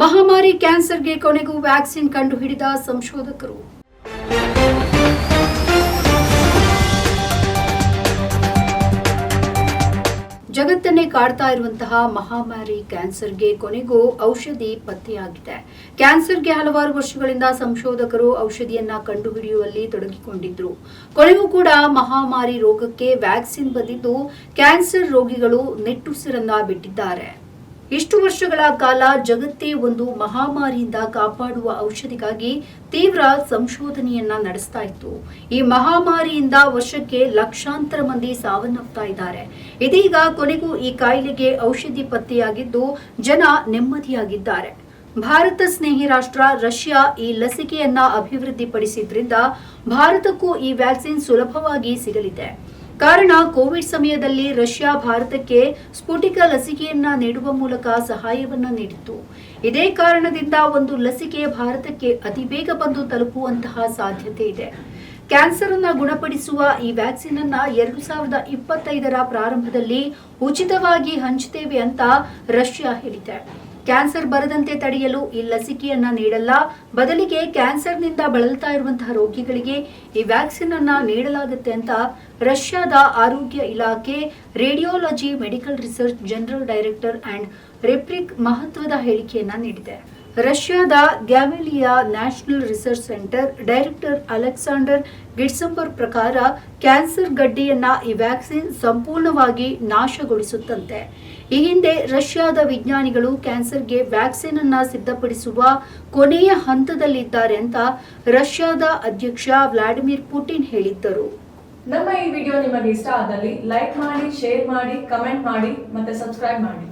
ಮಹಾಮಾರಿ ಕ್ಯಾನ್ಸರ್ಗೆ ಕೊನೆಗೂ ವ್ಯಾಕ್ಸಿನ್ ಕಂಡುಹಿಡಿದ ಸಂಶೋಧಕರು. ಜಗತ್ತನ್ನೇ ಕಾಡ್ತಾ ಇರುವಂತಹ ಮಹಾಮಾರಿ ಕ್ಯಾನ್ಸರ್ಗೆ ಕೊನೆಗೂ ಔಷಧಿ ಪತ್ತೆಯಾಗಿದೆ. ಕ್ಯಾನ್ಸರ್ಗೆ ಹಲವಾರು ವರ್ಷಗಳಿಂದ ಸಂಶೋಧಕರು ಔಷಧಿಯನ್ನ ಕಂಡುಹಿಡಿಯುವಲ್ಲಿ ತೊಡಗಿಕೊಂಡಿದ್ರು. ಕೊನೆಗೂ ಕೂಡ ಮಹಾಮಾರಿ ರೋಗಕ್ಕೆ ವ್ಯಾಕ್ಸಿನ್ ಬಂದಿದ್ದು ಕ್ಯಾನ್ಸರ್ ರೋಗಿಗಳು ನಿಟ್ಟುಸಿರನ್ನ ಬಿಟ್ಟಿದ್ದಾರೆ. ಇಷ್ಟು ವರ್ಷಗಳ ಕಾಲ ಜಗತ್ತೇ ಒಂದು ಮಹಾಮಾರಿಯಿಂದ ಕಾಪಾಡುವ ಔಷಧಿಗಾಗಿ ತೀವ್ರ ಸಂಶೋಧನೆಯನ್ನ ನಡೆಸ್ತಾ ಇತ್ತು. ಈ ಮಹಾಮಾರಿಯಿಂದ ವರ್ಷಕ್ಕೆ ಲಕ್ಷಾಂತರ ಮಂದಿ ಸಾವನ್ನಪ್ತಾ ಇದ್ದಾರೆ. ಇದೀಗ ಕೊನೆಗೂ ಈ ಕಾಯಿಲೆಗೆ ಔಷಧಿ ಪತ್ತೆಯಾಗಿದ್ದು ಜನ ನೆಮ್ಮದಿಯಾಗಿದ್ದಾರೆ. ಭಾರತ ಸ್ನೇಹಿ ರಾಷ್ಟ್ರ ರಷ್ಯಾ ಈ ಲಸಿಕೆಯನ್ನ ಅಭಿವೃದ್ಧಿಪಡಿಸಿದ್ರಿಂದ ಭಾರತಕ್ಕೂ ಈ ವ್ಯಾಕ್ಸಿನ್ ಸುಲಭವಾಗಿ ಸಿಗಲಿದೆ. ಕಾರಣ ಕೋವಿಡ್ ಸಮಯದಲ್ಲಿ ರಷ್ಯಾ ಭಾರತಕ್ಕೆ ಸ್ಫುಟಿಕ ಲಸಿಕೆಯನ್ನ ನೀಡುವ ಮೂಲಕ ಸಹಾಯವನ್ನ ನೀಡಿತ್ತು. ಇದೇ ಕಾರಣದಿಂದ ಒಂದು ಲಸಿಕೆ ಭಾರತಕ್ಕೆ ಅತಿ ಬೇಗ ಬಂದು ತಲುಪುವಂತಹ ಸಾಧ್ಯತೆ ಇದೆ. ಕ್ಯಾನ್ಸರ್ ಅನ್ನ ಗುಣಪಡಿಸುವ ಈ ವ್ಯಾಕ್ಸಿನ್ ಅನ್ನ ಎರಡು ಸಾವಿರದ ಇಪ್ಪತ್ತೈದರ ಪ್ರಾರಂಭದಲ್ಲಿ ಉಚಿತವಾಗಿ ಹಂಚುತ್ತೇವೆ ಅಂತ ರಷ್ಯಾ ಹೇಳಿದೆ. ಕ್ಯಾನ್ಸರ್ ಬರದಂತೆ ತಡೆಯಲು ಈ ಲಸಿಕೆಯನ್ನ ನೀಡಲ್ಲ. ಬದಲಿಗೆ ಕ್ಯಾನ್ಸರ್ನಿಂದ ಬಳಲ್ತಾ ಇರುವಂತಹ ರೋಗಿಗಳಿಗೆ ಈ ವ್ಯಾಕ್ಸಿನ್ ಅನ್ನ ನೀಡಲಾಗುತ್ತೆ ಅಂತ ರಷ್ಯಾದ ಆರೋಗ್ಯ ಇಲಾಖೆ, radiology medical research general director and ರೆಪ್ರಿಕ್ ಮಹತ್ವದ ಹೇಳಿಕೆಯನ್ನ ನೀಡಿದೆ. ರಷ್ಯಾದ ಗ್ಯಾವಿಲಿಯಾ national research center director Alexander ಗಿಡ್ಸಂಬರ್ ಪ್ರಕಾರ ಕ್ಯಾನ್ಸರ್ ಗಡ್ಡೆಯನ್ನ ಈ ವ್ಯಾಕ್ಸಿನ್ ಸಂಪೂರ್ಣವಾಗಿ ನಾಶಗೊಳಿಸುತ್ತಂತೆ. ಈ ಹಿಂದೆ ರಷ್ಯಾದ ವಿಜ್ಞಾನಿಗಳು ಕ್ಯಾನ್ಸರ್ಗೆ ವ್ಯಾಕ್ಸಿನ್ ಅನ್ನ ಸಿದ್ಧಪಡಿಸುವ ಕೊನೆಯ ಹಂತದಲ್ಲಿದ್ದಾರೆ ಅಂತ ರಷ್ಯಾದ ಅಧ್ಯಕ್ಷ ವ್ಲಾಡಿಮಿರ್ ಪುಟಿನ್ ಹೇಳಿದ್ದರು. ನಮ್ಮ ಈ ವಿಡಿಯೋ ನಿಮಗೆ ಇಷ್ಟ ಆದಲ್ಲಿ ಲೈಕ್ ಮಾಡಿ, ಶೇರ್ ಮಾಡಿ, ಕಮೆಂಟ್ ಮಾಡಿ ಮತ್ತೆ ಸಬ್ಸ್ಕ್ರೈಬ್ ಮಾಡಿ.